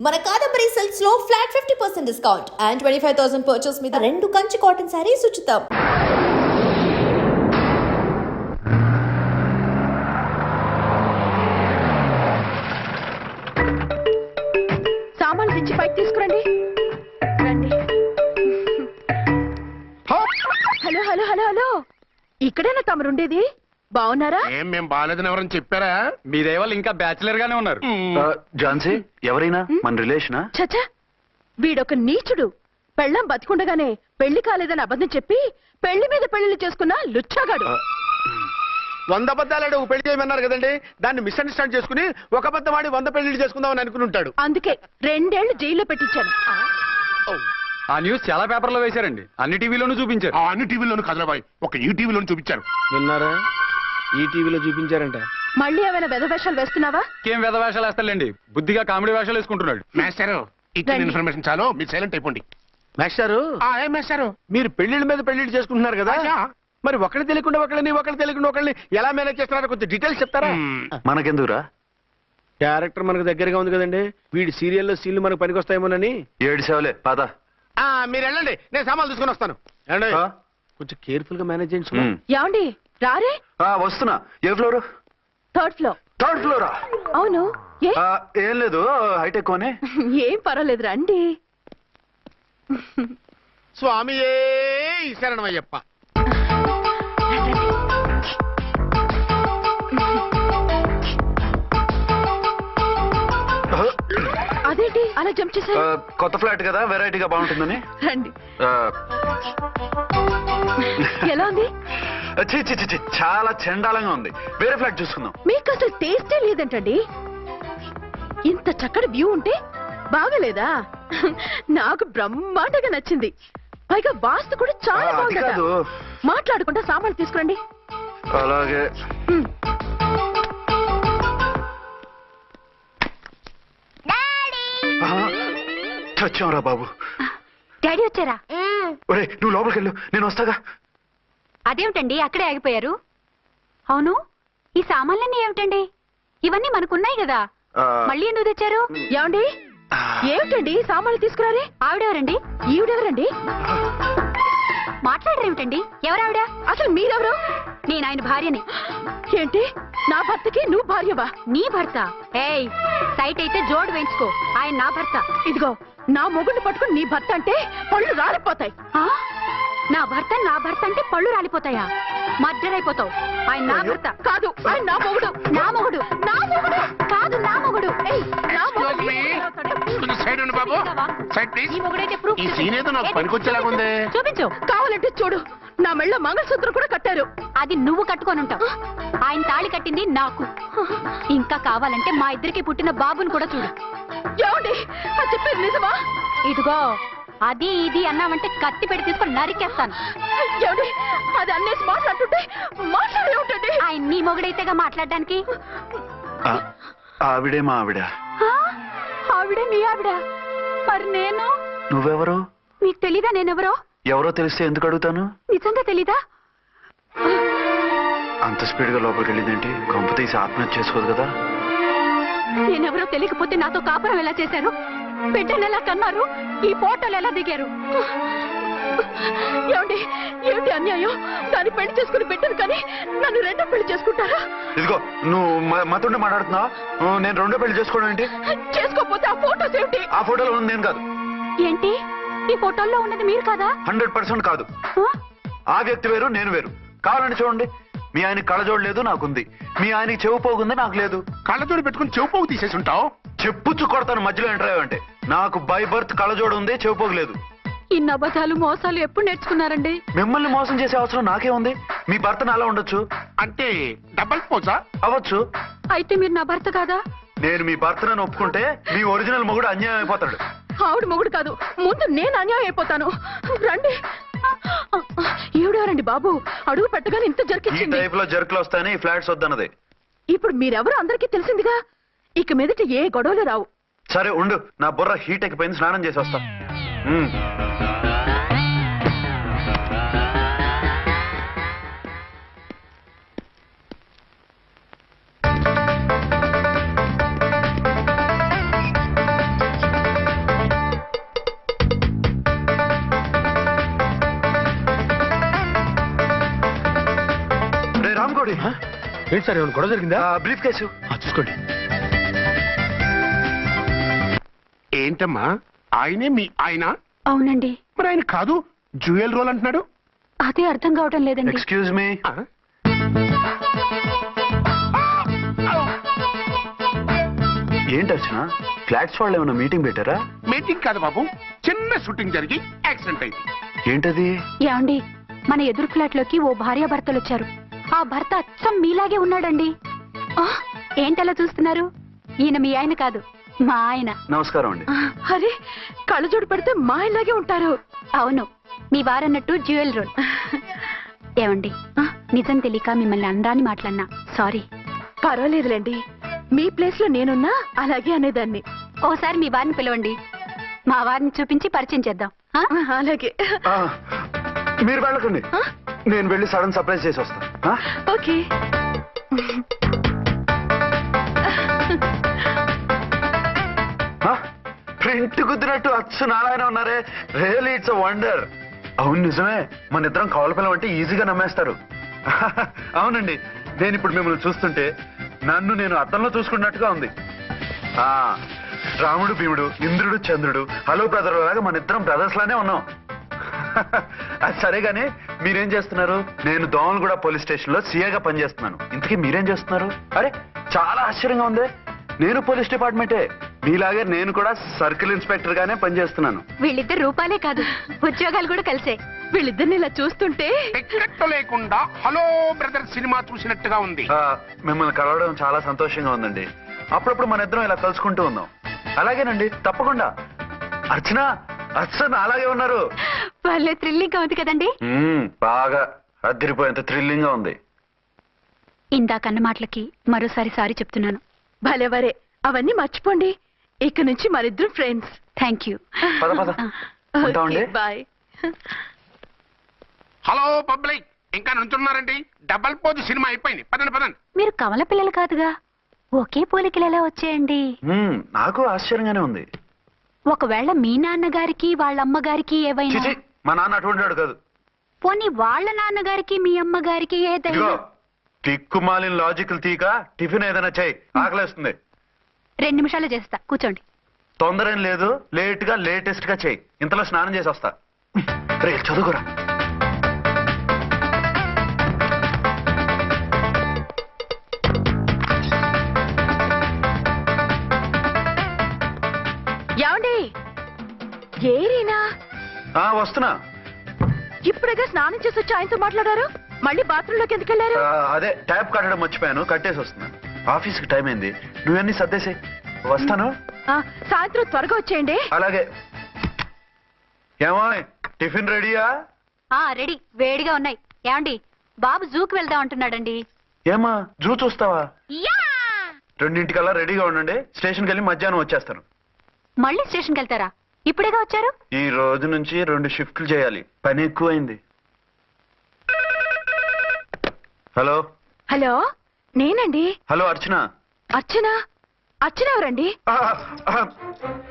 మన Kadambari సిల్క్స్లో flat fifty percent discount and twenty five thousand purchase మీద రెండు కంచి కాటన్ శారీస్ ఉచితం. సామాన్లు తెచ్చి పైకి తీసుకురండి. రండి. Hello hello hello hello. ఇక్కడేనా తమరు ఉండేది బాగున్నారా? ఏం మేం బాగాలేదని ఎవరని చెప్పారా? మీ దయవల్ల ఇంకా బ్యాచిలర్ గానే ఉన్నారు. మ్మ్. ఝాన్సీ ఎవరైనా మన రిలేషనా? చచ్చా వీడొక నీచుడు. పెళ్ళం బతికుండగానే పెళ్ళి కాలేదని అబద్ధం చెప్పి పెళ్ళి మీద పెళ్ళిళ్ళు చేసుకున్న లుచ్చాగాడు. వంద అబద్ధాలు పెళ్ళి చేయమన్నారు కదండి? దాన్ని మిస్అండర్స్టాండ్ చేసుకుని ఒక అబద్ధం ఆడి వంద పెళ్ళి చేసుకుందామని అనుకుని ఉంటాడు అందుకే రెండేళ్ళు జైల్లో పెట్టించాను. ఆ న్యూస్ చాలా పేపర్లో వేశారండి. అన్ని టీవీలోనూ చూపించారు. ఆ అన్ని టీవీలోను కదలబాయ్. ఒక ఈ టీవీలోను చూపించారు. విన్నారా? ఈ టీవీలో చూపించారంట. మళ్ళీ ఏమైనా వెధవేషాలు వేస్తున్నావా? ఇంకేం వేద వేషాలు వేస్తాడండి బుద్ధిగా కామెడీ వేషాలు వేసుకుంటున్నాడు. మేస్టారు ఇచ్చిన రండి. ఇన్ఫర్మేషన్ చాలు. మీరు సైలెంట్ అయిపోండి. మాస్టారు ఆ, ఏం మేస్టారు? మీరు పెళ్ళిళ్ళ మీద పెళ్ళిళ్ళు చేసుకుంటున్నారు కదా? అయ్యా. మరి ఒకళ్ళు తెలియకుండా ఒకళ్ళని ఒకళ్ళు తెలియకుండా ఒకళ్ళని ఎలా మేనేజ్ చేస్తున్నారో కొంచెం డీటెయిల్స్ చెప్తారా. మనకెందుకురా? క్యారెక్టర్ మనకు దగ్గరగా ఉంది కదండి. వీడి సీరియల్లో సీన్లు మనకు పనికొస్తాయేమోనని. ఏడు సేవలే పద. ఆ, మీరు వెళ్ళండి. నేను సామాన్లు తీసుకొని వస్తాను. ఏమండి? ఆ? కొంచెం కేర్ఫుల్గా మేనేజ్ చేయండి సుమా. రారే? ఆ, వస్తున్నా. ఏ ఫ్లోర్? థర్డ్ ఫ్లోర్ థర్డ్ ఫ్లోరా అవును. ఏ? ఆ, ఏం లేదు. హైటెక్ అని ఏం పర్వాలేదు రండి. స్వామియే ఈ శరణమయ్యప్ప. అదేంటి అలా జంప్ చేశారు? కొత్త ఫ్లాట్ కదా వెరైటీగా బాగుంటుందని. రండి. ఎలా ఉంది? ఛీ, ఛీ, ఛీ, ఛీ, చాలా చండాలంగా ఉంది. వేరే ఫ్లాట్ చూసుకుందాం. మీకు అసలు టేస్టే లేదంటండి. ఇంత చక్కటి వ్యూ ఉంటే బాగలేదా? నాకు బ్రహ్మాండంగా నచ్చింది. పైగా వాస్తు కూడా చాలా అది బాగుందట. కాదు. మాట్లాడకుండా సామాన్లు తీసుకురండి. అలాగే. హ్మ్. చచ్చాంరా బాబు. డాడీ వచ్చారా? ఒరే నువ్వు లోపలికి వెళ్ళు నేను వస్తాగా. అదేమిటండి? అక్కడే ఆగిపోయారు. అవును? ఈ సామాన్లన్నీ ఏమిటండి? ఇవన్నీ మనకున్నాయి కదా. మళ్ళీ ఎందుకు తెచ్చారు? ఏమండి? ఏమిటండి? సామాన్లు తీసుకురారే? ఆవిడెవరండి? ఈవిడెవరండి? మాట్లాడరేమిటండి? ఎవరావిడ? అసలు మీరెవరు? నేను ఆయన భార్యని. ఏంటి? నా భర్తకి నువ్వు భార్యవా? నీ భర్త? ఏయ్ సైట్ అయితే జోడు వేయించుకో. ఆయన నా భర్త. ఇదిగో నా మొగుడిని పట్టుకుని నీ భర్త అంటే పళ్ళు రాలిపోతాయి? నా భర్త నా భర్త అంటే పళ్ళు రాలిపోతాయా? మర్డరైపోతావు ఆయన నా భర్త. కాదు ఆయన నా మొగుడు. నా మొగుడు. నా మొగుడు. కాదు నా మొగుడు. నా మొగుడు. సైడ్ ఉండి బాబు. సైడ్ ప్లీజ్ నీ మొగుడైతే ప్రూఫ్ ఈ సీన్ ఏదో నాకు పనికొచ్చేలాగా ఉంది. చూపించు. కావాలంటే చూడు. నా మెళ్ళ మంగళసూత్రం కూడా కట్టారు. అది నువ్వు కట్టుకొని ఉంటావు. ఆయన తాళి కట్టింది నాకు. ఇంకా కావాలంటే మా ఇద్దరికి పుట్టిన బాబుని కూడా చూడు. ఏమండి? అది చెప్పేది నిజమా? ఇదిగో అది ఇది అన్నావంటే కత్తి పెట్టి తీసుకొని నరికేస్తాను. ఏమండి? అది అన్నేసి మాట్లాడుతుంటే మాట్లాడే ఉంటుంది. ఆయన నీ మొగుడైతేగా మాట్లాడడానికి? ఆ, ఆవిడే మా ఆవిడ? ఆ? ఆవిడ మీ ఆవిడ. మరి నేను? నువ్వెవరు? మీకు తెలీదా నేనెవరో? ఎవరో తెలిస్తే ఎందుకు అడుగుతాను? నిజంగా తెలీదా? అంత స్పీడ్గా లోపలికి వెళ్ళిందేంటి? కొంప తీసి ఆత్మహత్య చేసుకోదు కదా? నేనెవరో తెలియకపోతే నాతో కాపురం ఎలా చేశారు? బిడ్డను ఎలా కన్నారు? ఈ ఫోటోలు ఎలా దిగారు? ఏమండి? ఏమిటి అన్యాయం? దాన్ని పెళ్ళి చేసుకుని పెట్టాను కానీ నన్ను రెండో పెళ్ళి చేసుకుంటారా? ఇదిగో నువ్వు మ- మాతోనే మాట్లాడుతున్నావా? నేను రెండో పెళ్ళి చేసుకోవడం ఏంటి? చేసుకోకపోతే ఆ ఫోటోస్ ఏమిటి? ఆ ఫోటోలో ఉంది నేను కాదు. ఏంటి? ఈ ఫోటోల్లో ఉన్నది మీరు కదా? హండ్రెడ్ పర్సెంట్ కాదు. ఆ? వ్యక్తి వేరు నేను వేరు. కావాలంటే చూడండి. మీ ఆయనకి కళ్ళజోడు లేదు నాకుంది. మీ ఆయనకి చెవు పోగుంది నాకు లేదు. కళ్ళతోడు పెట్టుకుని చెవు పోగు తీసేసి ఉంటావు? చెప్పుచ్చు కొడతాను మధ్యలో ఎంటర్ అంటే నాకు బై బర్త్ కళ్ళజోడు ఉంది చెవు పోగు లేదు. ఇన్ని అబద్ధాలు మోసాలు ఎప్పుడు నేర్చుకున్నారండి? మిమ్మల్ని మోసం చేసే అవసరం నాకే ఉంది. మీ భర్త నాలా ఉండొచ్చు. అంటే డబల్ పోజా అవ్వచ్చు. అయితే మీరు నా భర్త కాదా? నేను మీ భర్తను ఒప్పుకుంటే మీ ఒరిజినల్ మొగుడు అన్యాయం అయిపోతాడు. ఆవిడ మొగుడు కాదు. ముందు నేను అన్యాయం అయిపోతాను. రండి. ఈవిడెవరండి బాబు. అడుగు పెట్టగానే ఇంత ఈ జరికిచ్చింది. టైప్లో జర్కులు వస్తాయని ఈ ఫ్లాట్స్ వద్దన్నది. ఇప్పుడు మీరెవరు అందరికీ తెలిసిందిగా? ఇక మీదట ఏ గొడవలు రావు. సరే ఉండు. నా బుర్ర హీట్ ఎక్కిపోయింది స్నానం చేసి వస్తా. ఉమ్. ఏంటి సార్ ఏమైనా గొడవ జరిగిందా? Briefcase. చూసుకోండి. ఏంటమ్మా? ఆయనే మీ ఆయన? అవునండి. మరి ఆయన కాదు జ్యువెల్ రోల్ అంటున్నాడు? అదే అర్థం కావటం లేదండి. ఎక్స్క్యూజ్ మీ ఆ? ఏంటి అర్చన? ఫ్లాట్స్ వాళ్ళు ఏమైనా మీటింగ్ పెట్టారా? మీటింగ్ కాదు బాబు చిన్న షూటింగ్ జరిగి యాక్సిడెంట్ అయింది. ఏంటది? ఏమండి మన ఎదురు ఫ్లాట్లోకి ఓ భార్య భర్తలు వచ్చారు ఆ భర్త అచ్చం మీలాగే ఉన్నాడండి. ఆ, ఏంటలా చూస్తున్నారు? ఈయన మీ ఆయన కాదు. మా ఆయన. నమస్కారం అండి. అరే కళ్ళజోడు పెడితే మా ఇలాగే ఉంటారు. అవును మీ వారన్నట్టు జ్యువెల్ రోల్. ఏమండి? నిజం తెలియక మిమ్మల్ని అందాన్ని మాట్లాడినా సారీ. పర్వాలేదులేండి. మీ ప్లేస్లో నేనున్నా అలాగే అనేదాన్ని. ఓసారి మీ వారిని పిలవండి. మా వారిని చూపించి పరిచయం చేద్దాం. అలాగే. ఆ, మీరు వెళ్ళకండి. నేను వెళ్ళి సడన్ సర్ప్రైజ్ చేసి వస్తాను? ఓకే. ప్రింట్ కుదిరినట్టు అచ్చు నారాయణ ఉన్నారే. రియల్ ఇట్స్ వండర్ అవును నిజమే. మన ఇద్దరం కవల పిల్లం అంటే ఈజీగా నమ్మేస్తారు. అవునండి. నేను ఇప్పుడు మిమ్మల్ని చూస్తుంటే నన్ను నేను అర్థంలో చూసుకున్నట్టుగా ఉంది. ఆ రాముడు భీముడు ఇంద్రుడు చంద్రుడు హలో బ్రదర్ లాగా మన ఇద్దరం బ్రదర్స్ లానే ఉన్నాం. అది సరే గానీ మీరేం చేస్తున్నారు? నేను దోమలగూడ పోలీస్ స్టేషన్లో సీఏగా పనిచేస్తున్నాను. ఇంతకీ మీరేం చేస్తున్నారు? అరే చాలా ఆశ్చర్యంగా ఉంది. నేను పోలీస్ డిపార్ట్మెంటే. మీలాగే నేను కూడా సర్కిల్ ఇన్స్పెక్టర్ గానే పనిచేస్తున్నాను. వీళ్ళిద్దరు రూపాలే కాదు ఉద్యోగాలు కూడా కలిసే. వీళ్ళిద్దరిని ఇలా చూస్తుంటే టికెట్ లేకుండా హలో బ్రదర్ సినిమా చూసినట్టుగా ఉంది. ఆ, మిమ్మల్ని కలవడం చాలా సంతోషంగా ఉందండి. అప్పుడప్పుడు మన ఇద్దరం ఇలా కలుసుకుంటూ ఉందాం. అలాగేనండి తప్పకుండా. అర్చన అర్చన అలాగే ఉన్నారు. వాళ్ళే థ్రిల్లింగ్గా ఉంది కదండి? మ్మ్, బాగా అదిరిపోయేంత థ్రిల్లింగ్గా ఉంది. ఇందాకన్న మాటలకి మరోసారి సారీ చెప్తున్నాను. భలేవరే అవన్నీ మర్చిపోండి. ఇక నుంచి మరిద్దరం ఫ్రెండ్స్ థ్యాంక్ యూ పద పద. ఉంటామండి బాయ్ హలో పబ్లిక్. ఇంకా నుంచున్నారండి? డబల్ పోజ్ సినిమా అయిపోయింది. పదండి పదండి. మీరు కమల పిల్లలు కాదుగా? ఒకే పోలికలు ఎలా వచ్చాయండి? మ్మ్, నాకు ఆశ్చర్యంగానే ఉంది. ఒకవేళ మీ నాన్నగారికి వాళ్ళ అమ్మగారికి ఏవైనా చిచి మా నాన్న అటువంటి వాడు కాదు. పోనీ వాళ్ళ నాన్నగారికి మీ అమ్మగారికి ఇదిగో ఏదైనా తిక్కుమాలిన లాజికల్ తీక టిఫిన్ ఏదైనా చేయి. ఆకలేస్తుంది. రెండు నిమిషాలు చేస్తా కూర్చోండి. తొందర ఏం లేదు. లేట్గా లేటెస్ట్గా చేయి. ఇంతలో స్నానం చేసి వస్తా. రే చదువుకురా. ఏమండి? ఏరీనా? ఆ వస్తున్నా. ఇప్పుడేగా స్నానం చేసి వచ్చి ఆయనతో మాట్లాడారు? మళ్ళీ బాత్రూమ్లోకి ఎందుకు వెళ్ళారు? ఆ, అదే ట్యాప్ కట్టడం మర్చిపోయాను. కట్టేసి వస్తున్నా. ఆఫీస్కి టైం అయింది. నువ్వన్నీ సర్దేసి? వస్తాను? సాయంత్రం త్వరగా వచ్చేయండి. అలాగే. ఏమో టిఫిన్ రెడీయా? ఆ రెడీ. వేడిగా ఉన్నాయి. ఏమండి బాబు జూకి వెళ్దాం అంటున్నాడండి. ఏమా జూ చూస్తావా! రెండింటికల్లా రెడీగా ఉండండి. స్టేషన్కి వెళ్ళి మధ్యాహ్నం వచ్చేస్తాను. మళ్ళీ స్టేషన్కి వెళ్తారా? ఇప్పుడేగా వచ్చారు? ఈ రోజు నుంచి రెండు షిఫ్ట్లు చేయాలి. పని ఎక్కువైంది. హలో? హలో? నేనండి. హలో అర్చన. అర్చన? అర్చన ఎవరండి? ఆ, ఆ,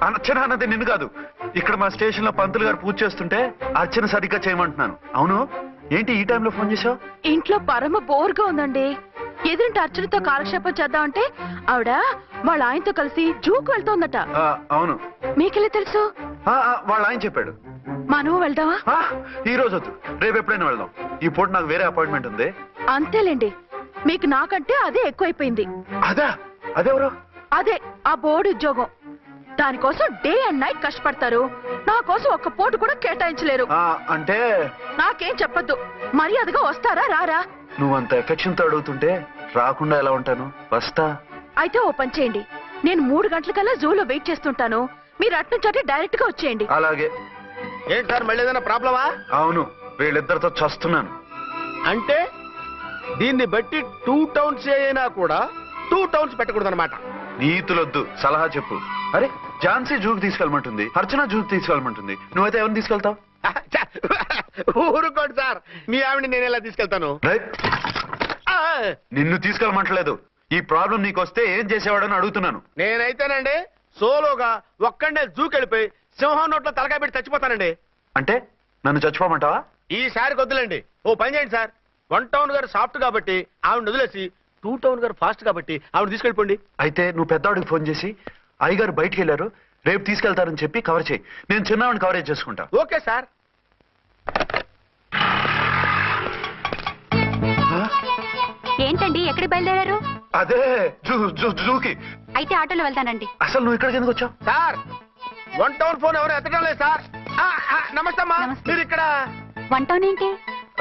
అర్చన అన్నది నిన్ను కాదు. ఇక్కడ మా స్టేషన్లో పంతులు గారు పూజ చేస్తుంటే అర్చన సరిగ్గా చేయమంటున్నాను. అవును? ఏంటి ఈ టైంలో ఫోన్ చేసావు ఇంట్లో పరమ బోర్గా ఉందండి. ఎదురింటి అర్చనతో కాలక్షేపం చేద్దామంటే ఆవిడ వాళ్ళ ఆయనతో కలిసి జూకు వెళ్తోందట. ఆ, అవును. మీకెళ్ళి తెలుసు? ఆ, ఆ, వాళ్ళ ఆయన చెప్పాడు. మనం వెళ్దామా ఆ, ఈ రోజు వద్దు. రేపు ఎప్పుడైనా వెళ్దాం. ఈ పూట నాకు వేరే అపాయింట్మెంట్ ఉంది. అంతేలేండి. మీకు నాకంటే అదే ఎక్కువైపోయింది. అదా? అదెవరు? అదే ఆ బోర్డు ఉద్యోగం. దానికోసం డే అండ్ నైట్ కష్టపడతారు. నా కోసం ఒక్క పోటు కూడా కేటాయించలేరు. ఆ, అంటే? నాకేం చెప్పొద్దు. మర్యాదగా వస్తారా రారా? నువ్వంత ఎఫెక్షన్తో అడుగుతుంటే రాకుండా ఎలా ఉంటాను? వస్తా. అయితే ఓ పని చేయండి. నేను మూడు గంటలకల్లా జూలో వెయిట్ చేస్తుంటాను. మీరు అట్నుంచి డైరెక్ట్గా వచ్చేయండి. అలాగే. ఏంటి సార్ మళ్ళీ ఏదైనా ప్రాబ్లమా? అవును వీళ్ళిద్దరితో చస్తున్నాను. అంటే? దీన్ని బట్టి టూ టౌన్స్ అయినా కూడా టూ టౌన్స్ పెట్టకూడదు అనమాట నీతులొద్దు. సలహా చెప్పు. అరే ఝాన్సీ జూకి తీసుకెళ్ళమంటుంది. అర్చన జూకి తీసుకెళ్ళమంటుంది. నువ్వైతే ఎవరిని తీసుకెళ్తావు? ఊరుకోండి సార్. మీ ఆవిడ నేను ఎలా తీసుకెళ్తాను? నిన్ను తీసుకెళ్ళమంటలేదు. ఈ ప్రాబ్లం నీకు వస్తే ఏం చేసేవాడని అడుగుతున్నాను. నేనైతేనండి సోలోగా ఒక్కడే జూకెళ్ళిపోయి సింహం నోట్లో తలకాయ పెట్టి చచ్చిపోతానండి. అంటే నన్ను చచ్చిపోమంటావా? ఈసారి వద్దులేండి. ఓ పని చేయండి సార్. వన్ టౌన్ గారు సాఫ్ట్ కాబట్టి ఆవిడ వదిలేసి టూ టౌన్ గారు ఫాస్ట్ కాబట్టి ఆవిడ తీసుకెళ్ళిపోండి. అయితే నువ్వు పెద్దవాడికి ఫోన్ చేసి అయ్యగారు బయటికి వెళ్ళారు రేపు తీసుకెళ్తారని చెప్పి కవర్ చేయి. నేను చిన్నవాడిని కవరేజ్ చేసుకుంటా ఓకే సార్? ఏంటండి ఎక్కడికి బయలుదేరారు? అదే జూ జూ జూకి. అయితే ఆటోలో వెళ్తానండి. అసలు నువ్వు ఇక్కడికి ఎందుకు వచ్చావు? సార్ వన్ టౌన్ ఫోన్ ఎవరు ఎత్తడం లేదు సార్. నమస్తే అమ్మా. నమస్తే. మీరు ఇక్కడ వన్ టౌన్ ఏంటి?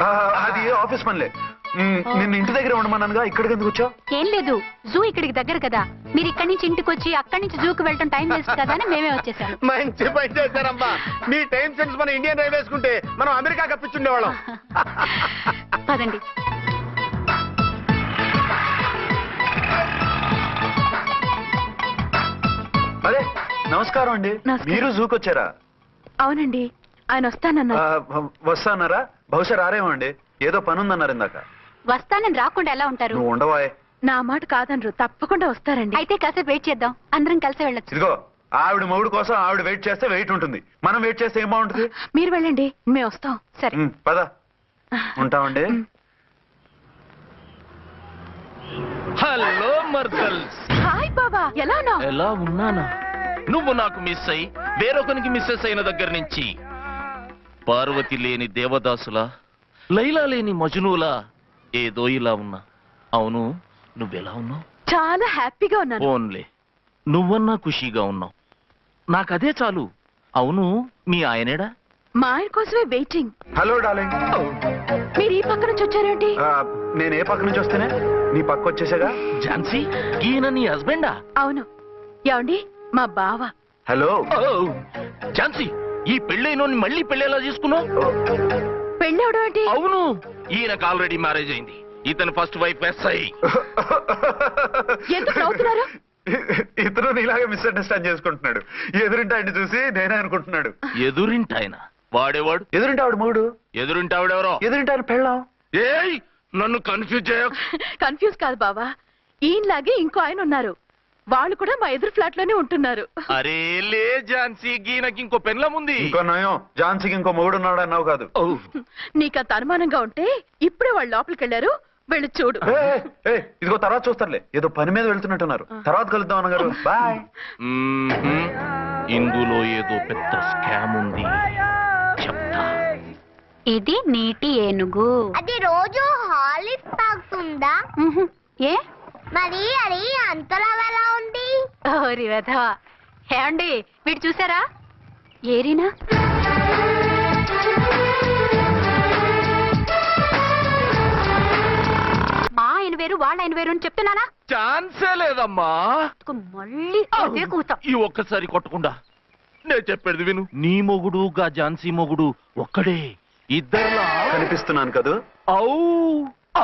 ఆ, అది ఆఫీస్ పనిలే. మ్, నిన్ను ఇంటి దగ్గర ఉండమన్నానుగా ఇక్కడికి ఎందుకు వచ్చావు? ఏం లేదు. జూ ఇక్కడికి దగ్గర కదా. మీరు ఇక్కడి నుంచి ఇంటికి వచ్చి అక్కడి నుంచి జూకి వెళ్ళటం టైం వేస్ట్ కదా అని మేమే వచ్చేసాం. మంచి పని చేశారమ్మా. మీ టైం సెన్స్ మన ఇండియన్ రైల్వేస్ కుంటే మనం అమెరికా కప్పించుండేవాళ్ళం. పదండి. అదే నమస్కారం అండి. నమస్కారం. మీరు జూకి వచ్చారా అవునండి. ఆయన వస్తానన్నారు. ఆ, వ- వస్తాన్నారా? బహుశా రారేమో అండి ఏదో పని ఉందన్నారు ఇందాక. వస్తానని రాకుండా ఎలా ఉంటారు? నువ్వు ఉండవాయ్. నా మాట కాదనరు. తప్పకుండా వస్తారండి. అయితే కాసేపు వెయిట్ చేద్దాం. అందరం కలిసి వెళ్ళొచ్చు. ఇదిగో ఆవిడ మొగుడు కోసం ఆవిడ వెయిట్ చేస్తే వెయిట్ ఉంటుంది. మనం వెయిట్ చేస్తే ఏం బాగుంటుంది? మీరు వెళ్ళండి మేము వస్తాం. సరే. పద. ఉంటామండి హలో మర్దల్స్. హాయ్ బాబా ఎలా ఉన్నావు? ఎలా ఉన్నానా? నువ్వు నాకు మిస్ అయి వేరొకనికి మిస్సెస్ అయిన దగ్గర నుంచి పార్వతి లేని దేవదాసులా లైలా లేని మజునులా ఏదో ఇలా ఉన్నా. అవును నువ్వెలా ఉన్నావు? చాలా హ్యాపీగా ఉన్నాను. ఓన్లే నువ్వన్నా ఖుషీగా ఉన్నావు. నాకదే చాలు. అవును మీ ఆయనేడా? మా ఆయన కోసమే వెయిటింగ్. Hello darling. మీరు ఈ పక్క నుంచి వచ్చారేంటి? ఆ, నేను ఏ పక్క నుంచి వస్తేనే? నీ పక్క వచ్చేసాగా? ఝాన్సీ ఈయన నీ హస్బెండా? అవును. ఏమండి? మా బావ. హలో. ఓ, ఝాన్సీ ఈ పెళ్ళైనోని మళ్ళీ పెళ్ళేలా చేసుకున్నావు? పెళ్ళి అవడం ఏంటి? అవును. ఈయనకు ఆల్రెడీ మ్యారేజ్ అయింది. ఇతను ఫస్ట్ వైఫ్ ఎస్ఐ ఎందుకు నవ్వుతున్నారు? ఇతను నీలాగే మిస్అండర్స్టాండ్ చేసుకుంటున్నాడు. ఎదురింటి ఆయన చూసి నేనే అనుకుంటున్నాడు. ఎదురింటాయన? వాడేవాడు? ఎదురింటి ఆవిడ మూడు. ఎదురింటావిడెవరో? ఎదురింటి ఆయన పెళ్ళాం. ఏయ్ నన్ను కన్ఫ్యూజ్ చేయ కన్ఫ్యూజ్ కాదు బావా. ఈయనలాగే ఇంకో ఆయన ఉన్నారు. వాళ్ళు కూడా మా ఎదురు ఫ్లాట్లోనే ఉంటున్నారు. అరే లే ఝాన్సీ గీనకి ఇంకో పెన్లం ఉంది ఇంకో నయం. ఝాన్సీకి ఇంకో మొగుడు ఉన్నాడు అన్నావు కాదు. ఓ, నీకు అంత అనుమానంగా ఉంటే ఇప్పుడే వాళ్ళు లోపలికి వెళ్ళారు. వెళ్ళి చూడు. ఇదిగో తర్వాత చూస్తారులే ఏదో పని మీద వెళ్తున్నట్టున్నారు. తర్వాత కలుద్దాం అన్నగారు. బాయ్. ఇందులో ఏదో పెద్ద స్కామ్ ఉంది. చెప్తా. ఇది నీటి ఏనుగు. అది రోజు హాలిక్ తాగుతుందా. ఏ? మరి అది అంతలా ఎలా ఉంది? ఓరి వెధవా. ఏమండి వీడు చూసారా ఏరినా? మా ఆయన వేరు వాళ్ళ ఆయన వేరు అని చెప్తున్నానా? ఛాన్సే లేదమ్మా. మళ్ళీ అదే కూతాం ఈ ఒక్కసారి కొట్టకుండా. నేను చెప్పేది విను. నీ మొగుడు గా ఝాన్సీ మొగుడు ఒక్కడే. ఇద్దరులా కనిపిస్తున్నాను కదూ? ఔ.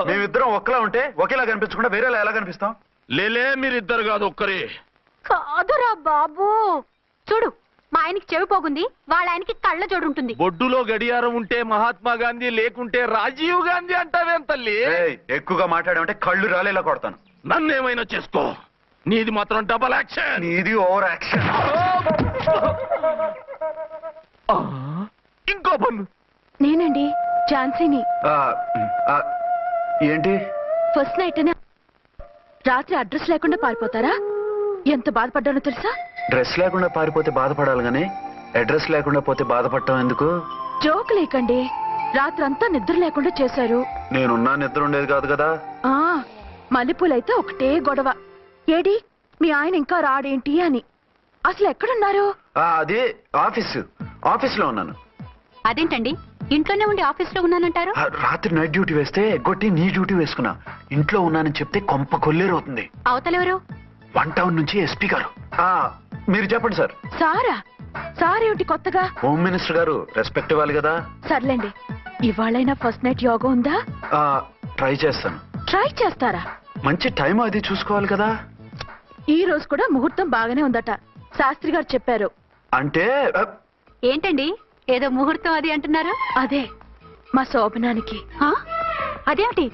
మేమిద్దరం ఒక్కలా ఉంటే ఒకేలా కనిపించకుండా వేరేలా ఎలా కనిపిస్తాం? లేలే మీరిద్దరు కాదు ఒక్కరే. కాదురా బాబు. చూడు మా ఆయనకి చెవి పోగుంది వాళ్ళ ఆయనకి కళ్ళ జోడు ఉంటుంది బొడ్డులో గడియారం ఉంటే మహాత్మా గాంధీ లేకుంటే రాజీవ్ గాంధీ అంటావేం తల్లి? ఏయ్, ఎక్కువగా మాట్లాడామంటే కళ్ళు రాలేలా కొడతాను. నన్నేమైనా చేసుకో. నీది మాత్రం డబల్ యాక్షన్ నీది ఓవర్ యాక్షన్ ఆ, ఇంకో పన్ను. నేనండి ఝాన్సీని. ఆ, ఆ, ఏంటి? ఫస్ట్ నైట్ రాత్రి అడ్రస్ లేకుండా పారిపోతారా? ఎంత బాధపడ్డానో తెలుసా? డ్రెస్ లేకుండా పారిపోతే బాధపడాలి గానీ అడ్రస్ లేకుండా పోతే బాధపడటం ఎందుకు? జోక్ లేకండి. రాత్రంతా నిద్ర లేకుండా చేశారు. నేనున్నా నిద్ర ఉండేది కాదు కదా? ఆ మల్లెపూలైతే ఒకటే గొడవ. ఏడి మీ ఆయన ఇంకా రాడేంటి అని. అసలు ఎక్కడున్నారు? ఆ, అది ఆఫీస్. ఆఫీస్లో ఉన్నాను. అదేంటండి? ఇంట్లోనే ఉండి ఆఫీస్లో ఉన్నానంటారు రాత్రి నైట్ డ్యూటీ వేస్తే ఎగ్గొట్టి నీ డ్యూటీ వేసుకున్నా. ఇంట్లో ఉన్నానని చెప్తే కొంప కొల్లేరవుతుంది. అవతలెవరు వన్ టౌన్ నుంచి ఎస్పీ గారు. ఆ, మీరు చెప్పండి సార్. సారా? సారేమిటి కొత్తగా? హోమ్ మినిస్టర్ గారు రెస్పెక్ట్ ఇవ్వాలి కదా? సర్లేండి. ఇవాళైనా ఫస్ట్ నైట్ యోగా ఉందా? ఆ, ట్రై చేస్తాను. ట్రై చేస్తారా? మంచి టైం అది చూసుకోవాలి కదా? ఈ రోజు కూడా ముహూర్తం బాగానే ఉందట. శాస్త్రి గారు చెప్పారు. అంటే ఏంటండి? ఏదో ముహూర్తం అది అంటున్నారు? అదే మా శోభనానికి. ఆ? అదేమిటి?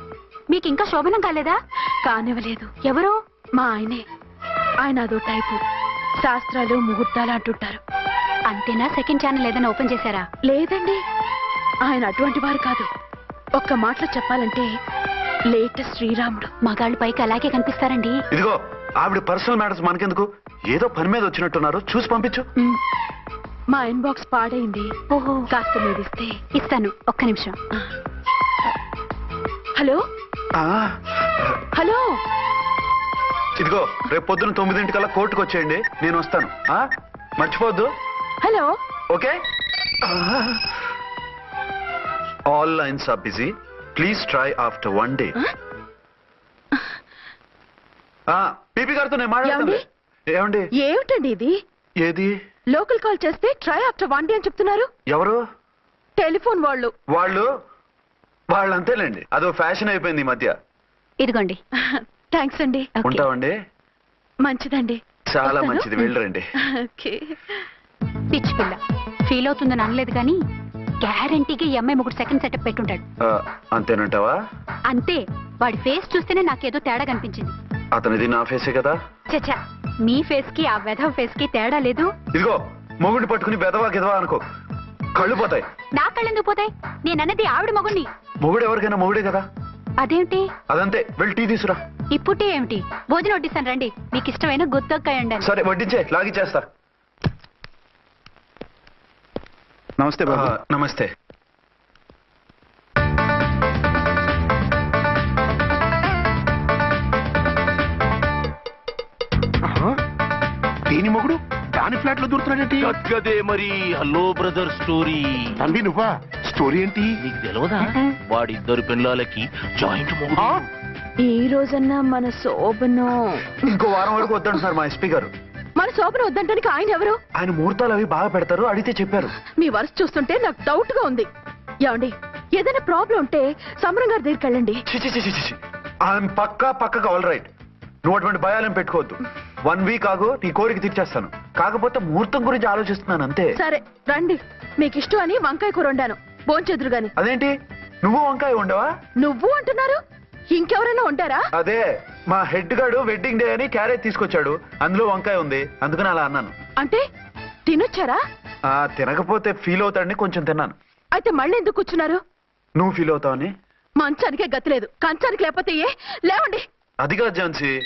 మీకు ఇంకా శోభనం కాలేదా? కానివ్వలేదు. ఎవరు? మా ఆయనే. ఆయన అదో టైపు. శాస్త్రాలు ముహూర్తాలు అంటుంటారు. అంతేనా? సెకండ్ ఛానల్ ఏదైనా ఓపెన్ చేశారా? లేదండి. ఆయన అటువంటి వారు కాదు. ఒక్క మాటలో చెప్పాలంటే లేటెస్ట్ శ్రీరాముడు. మగాళ్ళు పైకి అలాగే కనిపిస్తారండి. ఇదిగో ఆవిడ పర్సనల్ మ్యాటర్స్ మనకెందుకు? ఏదో పని మీద వచ్చినట్టున్నారు. చూసి పంపించు. మ్, ఇన్బాక్స్ పాడైంది. ఓహో. కాస్త ఇస్తే ఇస్తాను. ఒక్క నిమిషం. హలో? ఆ, హలో? ఇదిగో రేపు పొద్దున తొమ్మిదింటికల్లా కోర్టుకు వచ్చేయండి. నేను వస్తాను. ఆ? మర్చిపోవద్దు. Hello? Okay? All lines are busy please try after one day PP గారితో నేను మాట్లాడతాను. ఏమండి? ఏమండి? ఏమిటండి ఇది? ఏది? లోకల్ కాల్ చేస్తే ట్రై ఆఫ్టర్ వన్ డే అని చెప్తున్నారు. ఎవరు? టెలిఫోన్ వాళ్ళు. వాళ్ళు? వాళ్ళు అంతేలేండి అదో ఫ్యాషన్ అయిపోయింది ఈ మధ్య. ఇదిగోండి. థ్యాంక్స్ అండి. ఓకే. ఉంటామండి మంచిదండి. చాలా. మంచిది. వెళ్ళరండి. ఓకే. పిచ్చి పిల్ల. ఫీల్ అవుతుందని అనలేదు కానీ గ్యారంటీగా ఈ అమ్మాయి ముగ్గురు సెకండ్ సెటప్ పెట్టుంటాడు. అంతేనంటావా? అంతే. వాడి ఫేస్ చూస్తేనే నాకేదో తేడా కనిపించింది. అతనిది నా ఫేసే కదా? చచ్చా మీ ఫేస్కి ఆ వెధవ ఫేస్కి తేడా లేదు. ఇదిగో మొగుడిని పట్టుకుని బెదవా గిదవా అనుకో. కళ్ళు పోతాయి. నా కళ్ళెందుకు పోతాయి? నేనన్నది ఆవిడ మగుణ్ణి. మొగుడు ఎవరికైనా మొగుడే కదా? అదేమిటి? అదంతే. వెళ్ళి టీ తీసురా. ఇప్పుడే ఏమిటి? భోజనం వడ్డిస్తాను రండి. మీకు ఇష్టమైన గుత్తొక్కాయ ఉండాలి సరే వడ్డించే. లాగిచ్చేస్తా నమస్తే ఆ, నమస్తే. దీని మొగుడు? దాని ఫ్లాట్లో దూరుతున్నాడేంటి? మరి. హలో బ్రదర్ స్టోరీ తండ్రి నువ్వా? స్టోరీ ఏంటి? నీకు తెలియదా వాడిద్దరు పిల్లలకి జాయింట్ మొగుడు? ఈ రోజన్నా మన శోభను. ఇంకో వారం వరకు వద్దంటున్నారు మా ఎస్పీ గారు. మన శోభను వద్దంటానికి ఆయన ఎవరు? ఆయన ముహూర్తాలు అవి బాగా పెడతారు అడిగితే చెప్పారు. మీ వరుస చూస్తుంటే నాకు డౌట్గా ఉంది. ఏమండి ఏదైనా ప్రాబ్లం ఉంటే సమరం గారి దగ్గరికి వెళ్ళండి. ఆయన పక్కా పక్కగా ఆల్ రైట్ నువ్వు అటువంటి భయాలను పెట్టుకోవద్దు. వన్ వీక్ ఆగు నీ కోరిక తీర్చేస్తాను. కాకపోతే ముహూర్తం గురించి ఆలోచిస్తున్నాను అంతే. సరే రండి. మీకు ఇష్టం అని వంకాయ కూర వండాను. భోంచెదురు గాని. అదేంటి? నువ్వు వంకాయ ఉండవా నువ్వు అంటున్నారు? ఇంకెవరైనా ఉంటారా అదే మా హెడ్ గాడు వెడ్డింగ్ డే అని క్యారేజ్ తీసుకొచ్చాడు. అందులో వంకాయ ఉంది. అందుకని అలా అన్నాను. అంటే తినొచ్చారా? ఆ తినకపోతే ఫీల్ అవుతాడని కొంచెం తిన్నాను. అయితే మళ్ళీ ఎందుకు కూర్చున్నారు? నువ్వు ఫీల్ అవుతావని? మంచానికే గతి లేదు. కంచానికి లేకపోతే ఏ? లేవండి. అది కాదు ఝాన్సీ.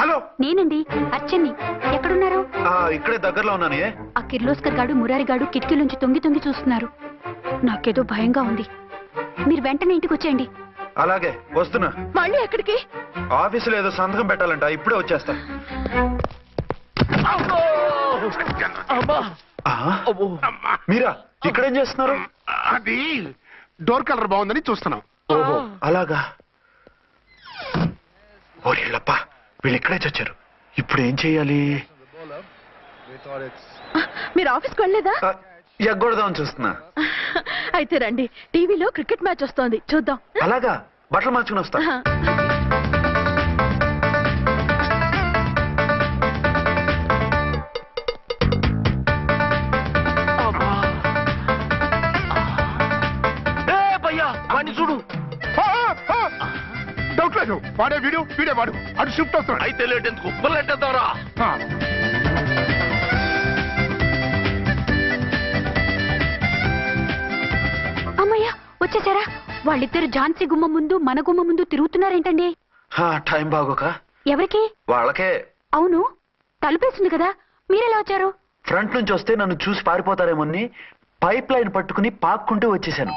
హలో. నేనండి అచ్చన్ని ఎక్కడున్నారు? ఆ, ఇక్కడే దగ్గరలో ఉన్నాను. ఏ ఆ కిర్లోస్కర్ గాడు మురారి గాడు కిటికీలోంచి తొంగి తొంగి చూస్తున్నారు. నాకేదో భయంగా ఉంది. మీరు వెంటనే ఇంటికి వచ్చేయండి. అలాగే వస్తున్నా. మళ్ళీ ఎక్కడికి? ఆఫీసులో ఏదో సంతకం పెట్టాలంట ఇప్పుడే వచ్చేస్తా. అమ్మా ఆ, మీరా? ఇక్కడేం చేస్తున్నారు? అది డోర్ కలర్ బాగుందని చూస్తున్నాం. ఓహో. అలాగా. ఓరేళ్ళప్ప వీళ్ళు ఇక్కడే చచ్చారు. ఇప్పుడు ఏం చెయ్యాలి మీరు ఆఫీస్కి వెళ్ళలేదా? ఆ, ఎగ్గొడదామని చూస్తున్నా. అయితే రండి టీవీలో క్రికెట్ మ్యాచ్ వస్తోంది. చూద్దాం. అలాగా బట్టలు మార్చుకుని వస్తా. వాడే వీడు వీడే వాడు. అటు షిఫ్ట్ అవుతున్నాడు అయితే లేట్ ఎందుకు? అమ్మయ్య వచ్చేసారా? వాళ్ళిద్దరు ఝాన్సీ గుమ్మ ముందు మన గుమ్మ ముందు తిరుగుతున్నారేంటండి? టైం బాగోక. ఎవరికి? వాళ్ళకే. అవును తలుపేసింది కదా. మీరెలా వచ్చారు? ఫ్రంట్ నుంచి వస్తే నన్ను చూసి పారిపోతారేమోని పైప్ లైన్ పట్టుకుని పాక్కుంటూ వచ్చేసాను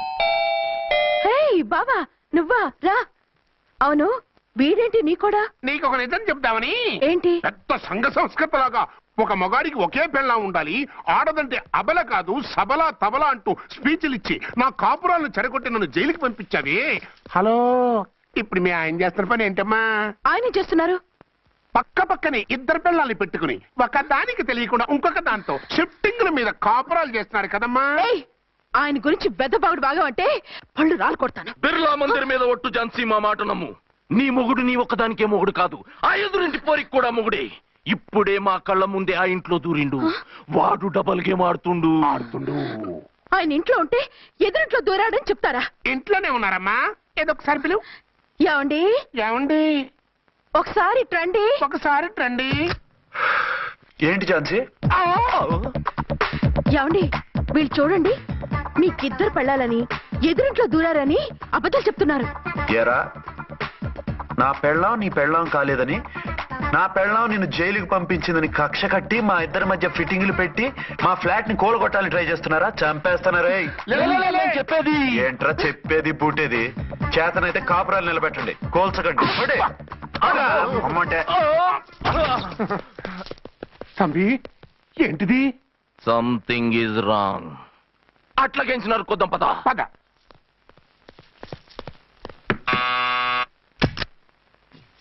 బావా నువ్వా రా. అవును వీడేంటి నీ కూడా? నీకు ఒక నిజం చెప్దామని. ఏంటి? పెద్ద సంఘ సంస్కృత లాగా ఒక మగాడికి ఒకే పెళ్ళ ఉండాలి ఆడదంటే అబల కాదు సబల తబల అంటూ స్పీచ్లు ఇచ్చి నా కాపురాలను చెడగొట్టి నన్ను జైలుకి పంపించావి. హలో. ఇప్పుడు మీ ఆయన చేస్తున్న పని ఏంటమ్మా? ఆయన ఏం చేస్తున్నారు? పక్క పక్కనే ఇద్దరు పిల్లల్ని పెట్టుకుని ఒక దానికి తెలియకుండా ఇంకొక దాంతో షిఫ్టింగ్ల మీద కాపురాలు చేస్తున్నారు కదమ్మా. ఏయ్ ఆయన గురించి బెద్దబాగుడు బాగా అంటే పళ్ళు రాలు కొడతాను. బిర్లా మందిర్ మీద ఒట్టు ఝాన్సీ మా మాట నమ్ము. నీ మొగుడు నీ ఒక్కదానికే మొగుడు కాదు. ఆ ఎదురింటి పోరికి కూడా మొగుడే. ఇప్పుడే మా కళ్ళ ముందే ఆ ఇంట్లో దూరిండు. వాడు డబల్ గేమ్ ఆడుతుండు. ఆడుతుండు. ఆయన ఇంట్లో ఉంటే ఎదురింట్లో దూరాడని చెప్తారా? ఇంట్లోనే ఉన్నారమ్మా. ఏదో ఒకసారి పిలువు ఏమండి? ఏమండి? ఒకసారి ట్రండి ఒకసారి రండి. ఏంటి ఝాన్సీ? ఏమండి వీళ్ళు చూడండి. మీకిద్దరు పెళ్ళాలని ఎదురింట్లో దూరారని అబద్ధాలు చెప్తున్నారు. ఎరా నా పెళ్ళాం నీ పెళ్ళాం కాలేదని. నా పెళ్ళాం నిన్ను జైలుకి పంపించిందని కక్ష కట్టి మా ఇద్దరి మధ్య ఫిట్టింగ్లు పెట్టి మా ఫ్లాట్ని కూలగొట్టాలని ట్రై చేస్తున్నారా? చంపేస్తున్నారే చెప్పేది. ఏంట్రా చెప్పేది బూటేది? చేతనైతే కాపురాలు నిలబెట్టండి. కోల్చకండి. అమ్మంటే. తంబి ఏంటిది? సంథింగ్ ఈజ్ రాంగ్ అట్లకెంచినారు కొద్దాం పద పద.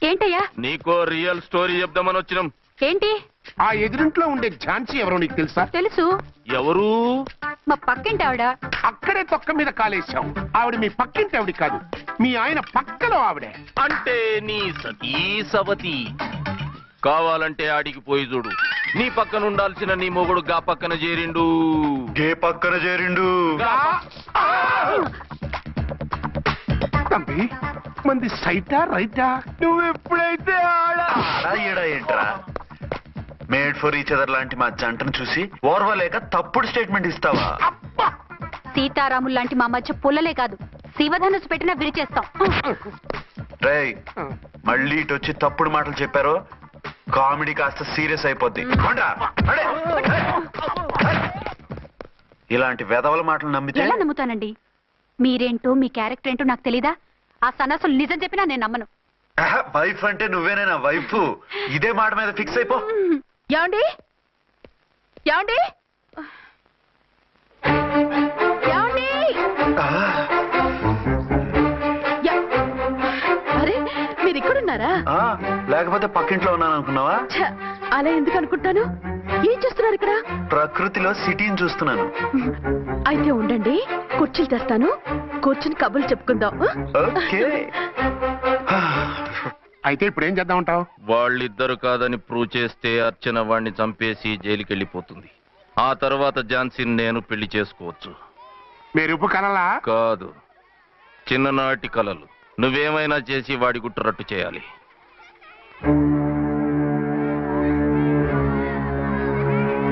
ఏంటయ్యా? నీకో రియల్ స్టోరీ చెప్దామని వచ్చినాం. ఏంటి? ఆ ఎదురింట్లో ఉండే ఝాన్సీ ఎవరో నీకు తెలుసా? తెలుసు. ఎవరు? మా పక్కింటి ఆవిడ. అక్కడే తొక్క మీద కాలేశాం. ఆవిడ మీ పక్కింటి ఆవిడ కాదు. మీ ఆయన పక్కలో ఆవిడే. అంటే నీ సతీ సవతి. కావాలంటే ఆడికి పోయి చూడు. నీ పక్కన ఉండాల్సిన నీ మొగుడు గా పక్కన చేరిండు. గే పక్కన చేరిండు. మంది సైటా రైటా నువ్వు ఎప్పుడైతే ఏంట్రా? మేడ్ ఫర్ ఈచ్ అదర్ లాంటి మా జంటను చూసి ఓర్వలేక తప్పుడు స్టేట్మెంట్ ఇస్తావా? సీతారాములు లాంటి మా మధ్య పుల్లలే కాదు. శివధనుసు పెట్టినా విరిచేస్తాం. రేయ్ మళ్ళీ ఇటు వచ్చి తప్పుడు మాటలు చెప్పారు? కామెడీ కాస్త సీరియస్ అయిపోద్ది. ఇలాంటి వెధవల మాటలు నమ్మితే? ఎలా నమ్ముతానండి? మీరేంటో మీ క్యారెక్టర్ ఏంటో నాకు తెలీదా? ఆ సన్నాసులు నిజం చెప్పినా నేను నమ్మను. వైఫ్ అంటే నువ్వేనే నా వైఫ్. ఇదే మాట మీద ఫిక్స్ అయిపో. ఏమండి? ఏమండి? ఆ, లేకపోతే పక్కింట్లో ఉన్నాను అనుకున్నావా? అలా ఎందుకు అనుకుంటాను? ఏం చేస్తున్నారు ఇక్కడ? ప్రకృతిలో సిటీని చూస్తున్నాను. అయితే ఉండండి కుర్చీలు తెస్తాను. కూర్చుని కబుర్లు చెప్పుకుందాం ఓకే. అయితే ఇప్పుడు ఏం చేద్దాం అంటావు? వాళ్ళిద్దరు కాదని ప్రూవ్ చేస్తే అర్చన వాణ్ణి చంపేసి జైలుకి వెళ్ళిపోతుంది ఆ తర్వాత ఝాన్సీని నేను పెళ్ళి చేసుకోవచ్చు. మీరు ఉప్పు కలలా? కాదు చిన్ననాటి కలలు. నువ్వేమైనా చేసి వాడి గుట్టురట్టు చేయాలి.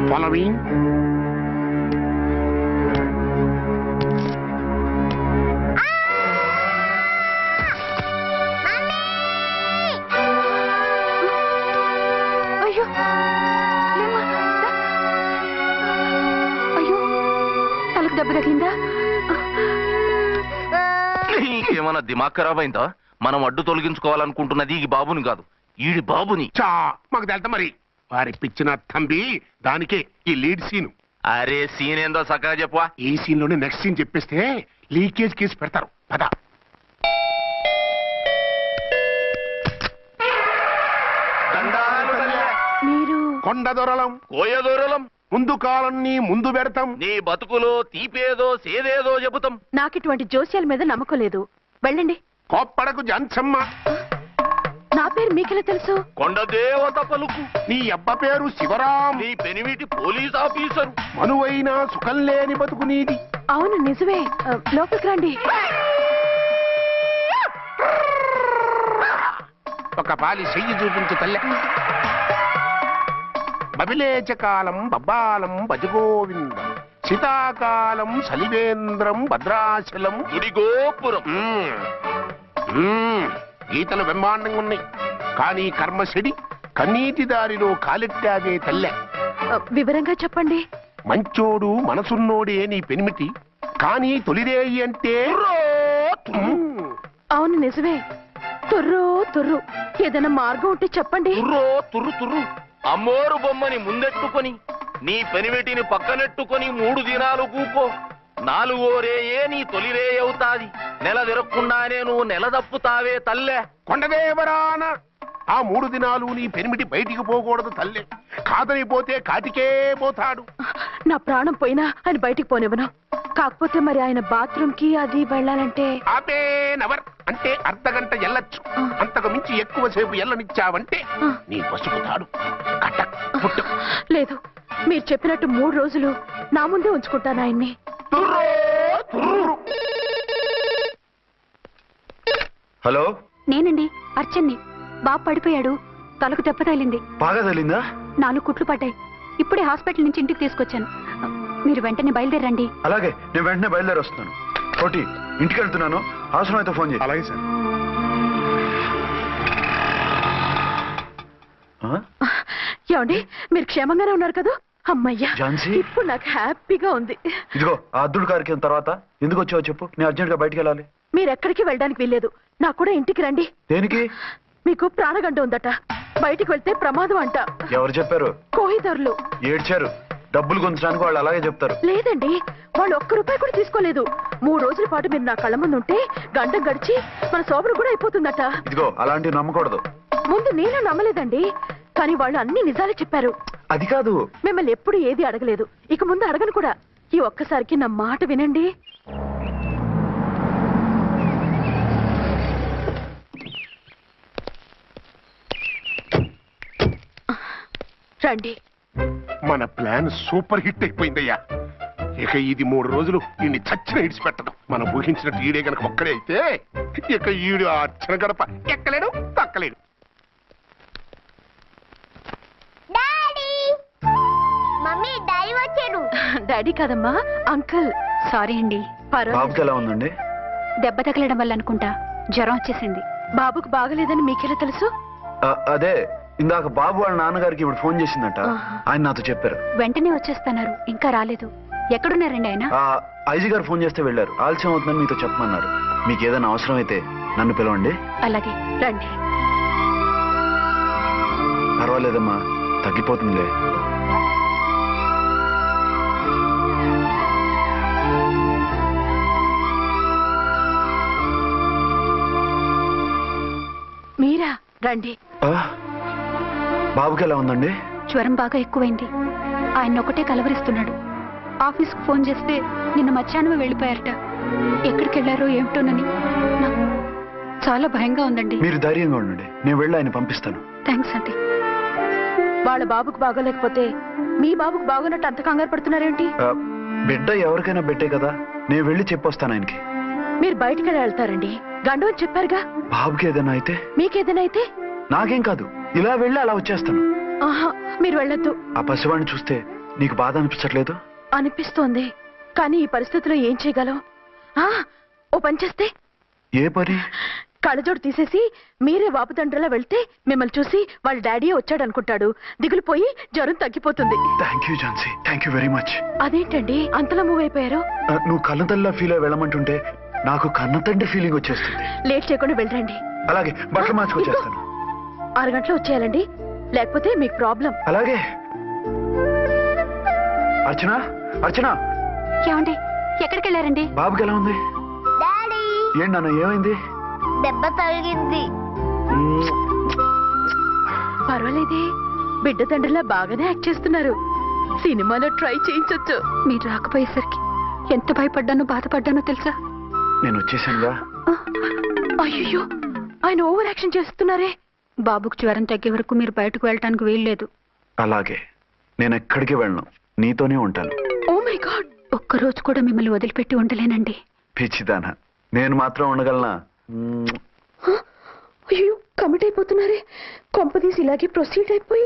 ఫాలోయింగ్ అయ్యో! లేమ్మా, దా. అయ్యో! తలకు దెబ్బ తగిలిందా? దిమాగ్ ఖరాబ్ అయిందా మనం అడ్డు తొలగించుకోవాలనుకుంటున్నది ఈ బాబుని కాదు. ఈడి బాబుని. చా మాకు తెలుతా మరి? వారి పిచ్చిన తంబి దానికే ఈ లీడ్ సీన్. అరే సీన్ ఏందో చక్కగా చెప్పవా ఈ సీన్లోనే నెక్స్ట్ సీన్ చెప్పేస్తే లీకేజ్ కేసు పెడతారు. పద. మీరు కొండ దొరలం. కోయ దూరలం. ముందు కాలన్నీ ముందు పెడతాం. నీ బతుకులో తీపేదో సేదేదో చెబుతాం. నాకు ఇటువంటి జోస్యాల మీద నమ్మకం లేదు. వెళ్ళండి. కోప్పడకు జంచమ్మ నా పేరు మీకెలా తెలుసు? కొండ దేవత పలుకు. నీ అబ్బ పేరు శివరాం. నీ పెనిమిటి పోలీస్ ఆఫీసరు. మనువైన సుఖం లేని బతుకు నీది. అవును నిజమే. ఆ, లోపలికి రండి. ఒక పాలి చెయ్యి చూపించు తల్లె. బబిలేచ కాలం బబ్బాలం భజగోవిందం శీతాకాలం సలివేంద్రం భద్రాచలం. గుడి గోపురం మ్మ్. మ్మ్. గీతలు బ్రహ్మాండంగా ఉన్నాయి. కానీ కర్మ చెడి. కన్నీటి దారిలో కాలెట్టాగే తల్లె. వివరంగా చెప్పండి. మంచోడు మనసున్నోడే నీ పెనిమిటి. కానీ తొలిదేయి అంటే. అవును నిజమే. తుర్రు తుర్రు. ఏదైనా మార్గం ఉంటే చెప్పండి. తుర్రో తుర్రు తుర్రు. అమ్మోరు బొమ్మని ముందెట్టుకొని నీ పెనిమిటిని పక్కనెట్టుకొని మూడు దినాలు కూకో. నాలుగో రేయే నీ తొలి రే అవుతాది. నెల తిరగకుండానే నువ్వు నెల తప్పుతావే తల్లే. కొండదేవరాన ఆ మూడు దినాలు నీ పెనిమిటి బయటికి పోకూడదు తల్లి. కాదని పోతే కాటికే పోతాడు. నా ప్రాణం పోయినా ఆయన బయటికి పోనివ్వను. కాకపోతే మరి ఆయన బాత్రూమ్కి అది వెళ్ళాలంటే? ఆపే నవర్ అంటే అర్ధ గంట ఎల్లచ్చు అంతకు మించి ఎక్కువసేపు ఎల్లనిచ్చావంటే నీ పసుపుతాడు లేదు. మీరు చెప్పినట్టు మూడు రోజులు నా ముందే ఉంచుకుంటాను ఆయన్ని. హలో? నేనండి అర్చన్ని. బాబు పడిపోయాడు తలకు దెబ్బ తగిలింది. బాగా తగిలిందా? నాలుగు కుట్లు పడ్డాయి. ఇప్పుడే హాస్పిటల్ నుంచి ఇంటికి తీసుకొచ్చాను. మీరు వెంటనే బయలుదేరండి. అలాగే నేను వెంటనే బయలుదేరి వస్తున్నాను కోటి ఇంటికి వెళ్తున్నాను. అవసరమైతే ఫోన్ చేయి. అలాగే సార్. ఆ? ఏమండి మీరు క్షేమంగానే ఉన్నారు కదా? అమ్మయ్యా ఝాన్సీ? ఇప్పుడు నాకు హ్యాపీగా ఉంది. ఇదిగో ఆ అద్దుడు కార్యక్రమం తర్వాత? ఎందుకు వచ్చావో చెప్పు. నేను అర్జెంట్గా బయటికి వెళ్ళాలి. మీరు ఎక్కడికి వెళ్ళడానికి వీల్లేదు. నాకు కూడా ఇంటికి రండి. దేనికి? మీకు ప్రాణగంట ఉందట. బయటికి వెళ్తే ప్రమాదం అంట. ఎవరు చెప్పారు? కోహిదరులు. ఏడ్చారు. డబ్బులు గుంచడానికి వాళ్ళు అలాగే చెప్తారు. లేదండి వాళ్ళు ఒక్క రూపాయి కూడా తీసుకోలేదు. మూడు రోజుల పాటు మీరు నా కళ్ళ ముందు ఉంటే గంట గడిచి మన సోబరు కూడా అయిపోతుందట. ఇదిగో అలాంటివి నమ్మకూడదు. ముందు నేను నమ్మలేదండి. కానీ వాళ్ళు అన్ని నిజాలే చెప్పారు. అది కాదు. మిమ్మల్ని ఎప్పుడు ఏది అడగలేదు. ఇక ముందు అడగను కూడా. ఈ ఒక్కసారికి నా మాట వినండి. రండి. మన ప్లాన్ సూపర్ హిట్ అయిపోయిందయ్యా. ఇక ఇది మూడు రోజులు ఈయన్ని చచ్చిన ఇడిచిపెట్టడం మనం ఊహించినట్టు ఈడే గనక ఒక్కడే అయితే ఇక ఈడు ఆ అర్చన గడప ఎక్కలేడు తక్కలేడు. డాడీ కాదమ్మా అంకుల్. సారీ అండి పర్వాలేదు. బాబుకి ఎలా ఉందండి? దెబ్బ తగలడం వల్ల అనుకుంటా జ్వరం వచ్చేసింది. బాబుకు బాగలేదని మీకెలా తెలుసు? అదే ఇందాక బాబు వాళ్ళ నాన్నగారికి ఇప్పుడు ఫోన్ చేసిందట. ఆయన నాతో చెప్పారు. వెంటనే వచ్చేస్తున్నారు ఇంకా రాలేదు. ఎక్కడున్నారండి ఆయన? ఆ ఐజీ గారు ఫోన్ చేస్తే వెళ్ళారు. ఆలస్యం అవుతుందని మీతో చెప్పమన్నారు. మీకు ఏదైనా అవసరం అయితే నన్ను పిలవండి. అలాగే రండి. పర్వాలేదమ్మా తగ్గిపోతుందిలే. రండి. బాబుకి ఎలా ఉందండి? జ్వరం బాగా ఎక్కువైంది. ఆయన ఒకటే కలవరిస్తున్నాడు. ఆఫీస్కు ఫోన్ చేస్తే నిన్న మధ్యాహ్నమే వెళ్ళిపోయారట. ఎక్కడికి వెళ్ళారో ఏమిటోనని. నాకు చాలా భయంగా ఉందండి. మీరు ధైర్యంగా ఉండండి. నేను వెళ్ళి ఆయన పంపిస్తాను. థ్యాంక్స్ అండి. వాళ్ళ బాబుకు బాగోలేకపోతే మీ బాబుకు బాగున్నట్టు అంత కంగారు పడుతున్నారేంటి? బిడ్డ ఎవరికైనా పెట్టే కదా. నేను వెళ్ళి చెప్పొస్తాను ఆయనకి. మీరు బయటికి వెళ్తారండి. గండు అని చెప్పారుగా? బాబుకి ఏదైనా అయితే? మీకేదైనా అయితే? నాకేం కాదు. ఇలా వెళ్ళి అలా వచ్చేస్తాను. ఆహా మీరు వెళ్ళొద్దు. ఆ పసివాడిని చూస్తే నీకు బాధ అనిపించట్లేదు? అనిపిస్తోంది. కానీ ఈ పరిస్థితిలో ఏం చేయగలం? ఆ, ఓ పని చేస్తే? ఏ పని? కళ్ళజోడు తీసేసి మీరే వాపుదండ్రలా వెళ్తే మిమ్మల్ని చూసి వాళ్ళ డాడీ వచ్చాడు అనుకుంటాడు దిగులు పోయి జ్వరం తగ్గిపోతుంది. Thank you Jhansi thank you very much అదేంటండి? అంతలా మూవ్ అయిపోయారు? నువ్వు కన్నతల్లా ఫీల్ అయి వెళ్ళమంటుంటే నాకు కన్నతండ్రి ఫీలింగ్ వచ్చేస్తుంది. లేట్ చేయకుండా వెళ్ళండి అలాగే బట్టలు మార్చుకొచ్చేస్తాను. ఆరు గంటలు వచ్చేయాలండి. లేకపోతే మీకు ప్రాబ్లం అలాగే. అర్చన అర్చన. ఏమండి ఎక్కడికి వెళ్ళారండి బాబుకి ఎలా ఉంది? డాడీ. ఏంటి నాన్న ఏమైంది? దెబ్బ తగిలింది. మ్మ్. పర్వాలేదే బిడ్డ తండ్రిలా బాగానే యాక్ట్ చేస్తున్నారు. సినిమాలో ట్రై చేయించొచ్చు. మీరు రాకపోయేసరికి ఎంత భయపడ్డానో బాధపడ్డానో తెలుసా? నేను వచ్చేసానుగా అయ్యో ఆయన ఓవర్ యాక్షన్ చేస్తున్నారే. బాబుకు జ్వరం తగ్గే వరకు మీరు బయటకు వెళ్ళటానికి వీల్లేదు. అలాగే నేను ఎక్కడికి వెళ్ళను నీతోనే ఉంటాను. ఓ మై గాడ్ ఒక్కరోజు కూడా మిమ్మల్ని వదిలిపెట్టి ఉండలేనండి. పిచ్చిదానా నేను మాత్రం ఉండగలనా. అయ్యో కమిట్ అయిపోతున్నారే. కొంపదీసి ఇలాగే ప్రొసీడ్ అయిపోయి.